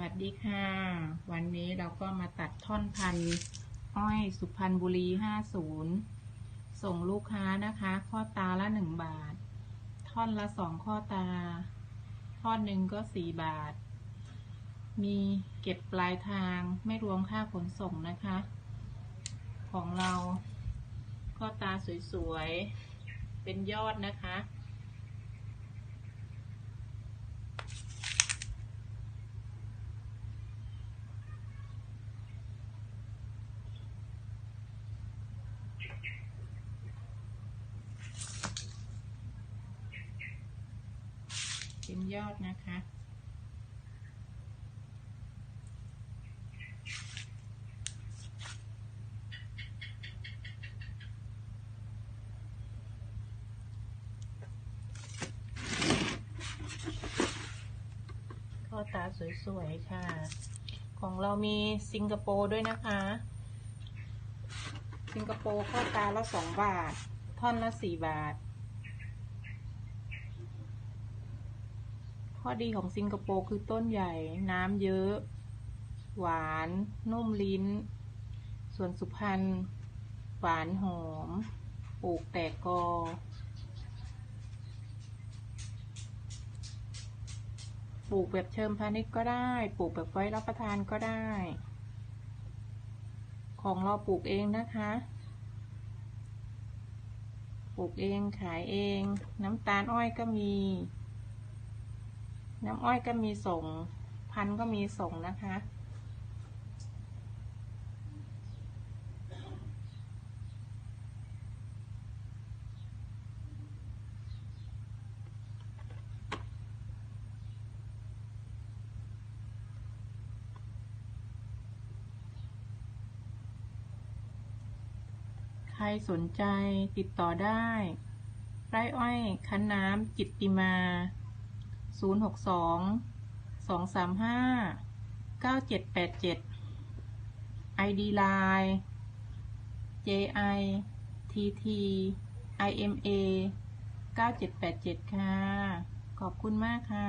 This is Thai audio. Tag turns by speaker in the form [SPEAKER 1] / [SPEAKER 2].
[SPEAKER 1] วัสดีค่ะ วันนี้เราก็มาตัดท่อนพันอ้อยสุพรรณบุรี 50 ส่งลูกค้านะคะ ข้อตาละ 1 บาท ท่อนละ 2 ข้อตา ท่อนหนึ่งก็ 4 บาท มีเก็บปลายทางไม่รวมค่าขนส่งนะคะ ของเรา ข้อตาสวยๆ เป็นยอดนะคะ ยอดนะคะ ข้อตาสวยๆ ค่ะ ของเรามีสิงคโปร์ด้วยนะคะ สิงคโปร์ข้อตาละสองบาท ท่อนละสี่บาท ข้อดีของสิงคโปร์คือต้นใหญ่ น้ำเยอะ หวาน นุ่มลิ้น ส่วนสุพรรณหวานหอม ปลูกแตกกอ ปลูกแบบเชิงพาณิชย์ก็ได้ ปลูกแบบไว้รับประทานก็ได้ ของเราปลูกเองนะคะ ปลูกเองขายเอง น้ำตาลอ้อยก็มี น้ำอ้อยก็มีส่ง พันก็มีส่งนะคะ ใครสนใจติดต่อได้ไร่อ้อยคันน้ำจิตติมา 062 235 9787 ID Line JI TT IMA 9787 ค่ะ ขอบคุณมากค่ะ